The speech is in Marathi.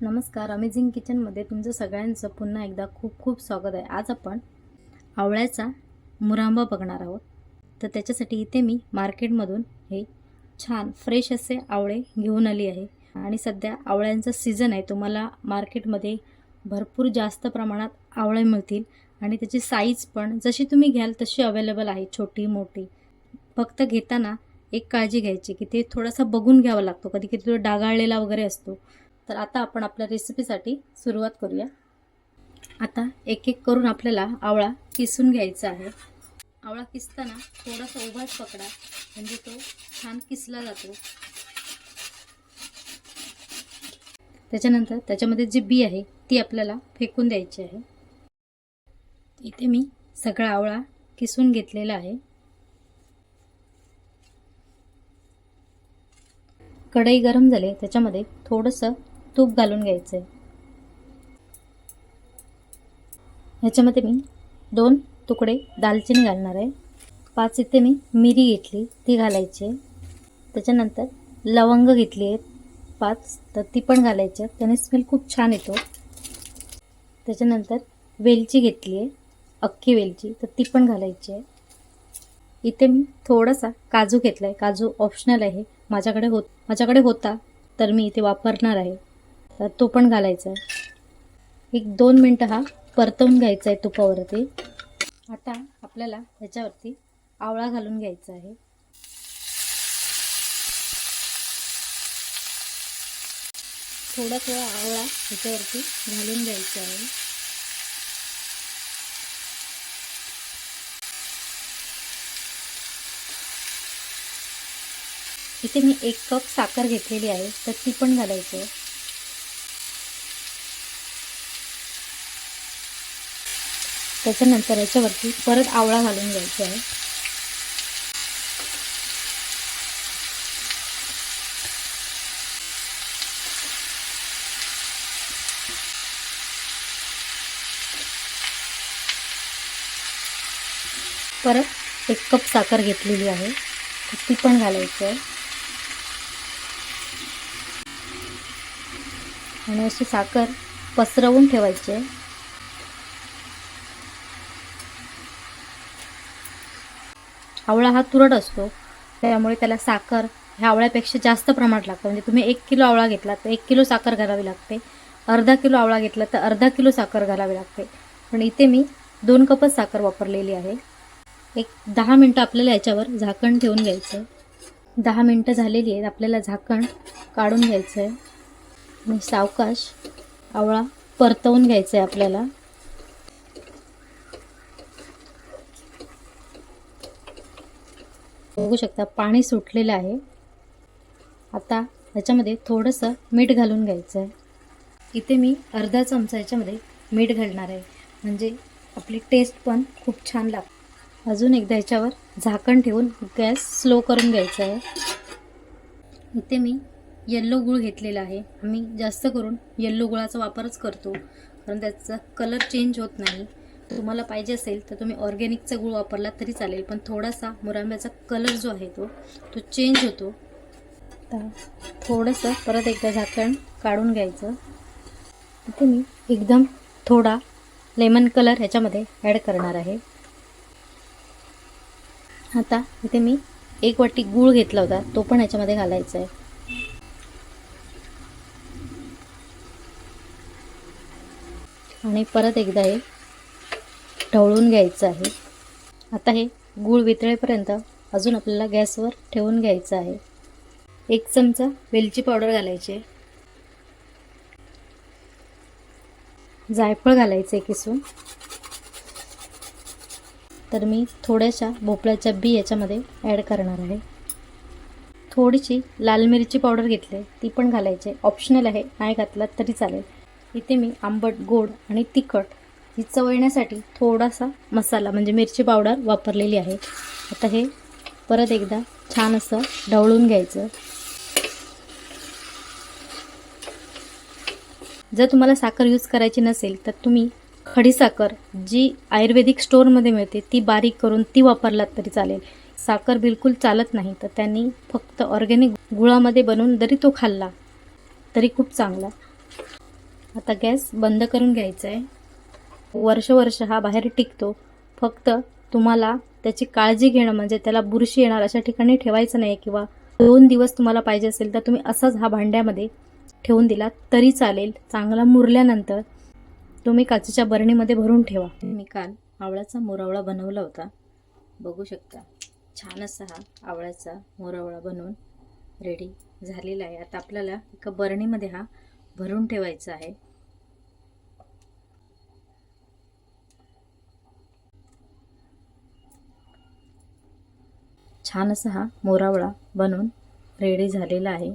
नमस्कार अमेझिंग किचनमध्ये तुमचं सगळ्यांचं पुन्हा एकदा खूप खूप स्वागत आहे. आज आपण आवळ्याचा मुरांबा बघणार आहोत. तर त्याच्यासाठी इथे मी मार्केटमधून हे छान फ्रेश असे आवळे घेऊन आली आहे. आणि सध्या आवळ्यांचा सीझन आहे तुम्हाला मार्केटमध्ये भरपूर जास्त प्रमाणात आवळे मिळतील. आणि त्याची साईज पण जशी तुम्ही घ्याल तशी अवेलेबल आहे छोटी मोठी. फक्त घेताना एक काळजी घ्यायची की ते थोडासा बघून घ्यावा लागतो. कधी कधी तो डागाळलेला वगैरे असतो. तर आता आपण आपल्या रेसिपीसाठी सुरुवात करूया. आता एक एक करून आपल्याला आवळा किसून घ्यायचा आहे. आवळा किसताना थोडासा उभाच पकडा म्हणजे तो छान किसला जातो. त्याच्यानंतर त्याच्यामध्ये जी बी आहे ती आपल्याला फेकून द्यायची आहे. इथे मी सगळा आवळा किसून घेतलेला आहे. कढई गरम झाली त्याच्यामध्ये थोडंसं तूप घालून घ्यायचं आहे ह्याच्यामध्ये मी दोन तुकडे दालचिनी घालणार आहे. पाच इथे मी मिरी घेतली ती घालायची आहे. त्याच्यानंतर लवंग घेतली आहेत पाच. तर ती पण घालायची आहे. त्याने स्मेल खूप छान येतो. त्याच्यानंतर वेलची घेतली आहे अख्खी वेलची. तर ती पण घालायची आहे. इथे मी थोडासा काजू घेतला आहे काजू ऑप्शनल आहे. माझ्याकडे होत माझ्याकडे होता तर मी इथे वापरणार आहे. तर तो पण घालायचा आहे. एक दोन मिनटं हा परतवून घ्यायचा आहे तुपावरती. आता आपल्याला ह्याच्यावरती आवळा घालून घ्यायचा आहे. थोडा थोडा आवळा ह्याच्यावरती घालून घ्यायचा आहे. इथे मी एक कप साखर घेतलेली आहे तर ती पण घालायची आहे. त्याच्यानंतर याच्यावरती परत आवळा घालून घ्यायचा आहे. परत एक कप साखर घेतलेली आहे. ती पण घालायची आहे. आणि अशी साखर पसरवून ठेवायची आहे. आवळा हा तुरट असतो. त्यामुळे त्याला साखर ह्या आवळ्यापेक्षा जास्त प्रमाणात लागतं. म्हणजे तुम्ही एक किलो आवळा घेतला तर एक किलो साखर घालावी लागते. अर्धा किलो आवळा घेतला तर अर्धा किलो साखर घालावी लागते. पण इथे मी दोन कपच साखर वापरलेली आहे. एक दहा मिनटं आपल्याला याच्यावर झाकण ठेवून घ्यायचं आहे दहा मिनटं झालेली आहेत. आपल्याला झाकण काढून घ्यायचं आहे आणि सावकाश आवळा परतवून घ्यायचा आहे आपल्याला. बघू शकता पाणी सुटलेलं आहे. आता ह्याच्यामध्ये थोडंसं मीठ घालून घ्यायचं आहे. इथे मी अर्धा चमचा याच्यामध्ये मीठ घालणार आहे. म्हणजे आपली टेस्ट पण खूप छान लागते. अजून एकदा याच्यावर झाकण ठेवून गॅस स्लो करून घ्यायचा आहे. इथे मी येल्लो गुळ घेतलेला आहे. आम्ही जास्त करून येल्लो गुळाचा वापरच करतो. कारण त्याचा कलर चेंज होत नाही. तुम्हाला पाहिजे असेल तर तुम्ही ऑर्गॅनिकचा गुळ वापरला तरी चालेल पण थोडासा मुरांब्याचा कलर जो आहे तो तो चेंज होतो. तर थोडंसं परत एकदा झाकण काढून घ्यायचं. इथे मी एकदम थोडा लेमन कलर ह्याच्यामध्ये ॲड करणार आहे. आता इथे मी एक वाटी गूळ घेतला होता तो पण ह्याच्यामध्ये घालायचा आहे. आणि परत एकदा हे ढवळून घ्यायचं आहे. आता हे गूळ वितळेपर्यंत अजून आपल्याला गॅसवर ठेवून घ्यायचं आहे. एक चमचा वेलची पावडर घालायची जायफळ घालायचे किसून. तर मी थोड्याशा भोपळ्याच्या बी याच्यामध्ये ॲड करणार आहे. थोडीशी लाल मिरची पावडर घेतली ती पण घालायची ऑप्शनल आहे. नाही घातलात तरी चालेल. इथे मी आंबट गोड आणि तिखट ही चव येण्यासाठी थोडासा मसाला म्हणजे मिरची पावडर वापरलेली आहे. आता हे परत एकदा छान असं ढवळून घ्यायचं. जर तुम्हाला साखर यूज करायची नसेल तर तुम्ही खडीसाखर जी आयुर्वेदिक स्टोअरमध्ये मिळते ती बारीक करून ती वापरलात तरी चालेल. साखर बिलकुल चालत नाही तर त्यांनी फक्त ऑर्गॅनिक गुळामध्ये बनवून जरी तो खाल्ला तरी खूप चांगला. आता गॅस बंद करून घ्यायचा आहे. वर्ष वर्ष हा बाहेर टिकतो. फक्त तुम्हाला त्याची काळजी घेणं म्हणजे त्याला बुरशी येणार अशा ठिकाणी ठेवायचं नाही किंवा दोन दिवस तुम्हाला पाहिजे असेल तर तुम्ही असाच हा भांड्यामध्ये ठेवून दिला तरी चालेल. चांगला मुरल्यानंतर तुम्ही काचेच्या बरणीमध्ये भरून ठेवा. मी काल आवळ्याचा मोरावळा बनवला होता. बघू शकता छान असा हा आवळ्याचा मोरावळा बनवून रेडी झालेला आहे. आता आपल्याला एका बरणीमध्ये हा भरून ठेवायचा आहे. छान असा हा मोरावळा बनवून रेडी झालेला आहे.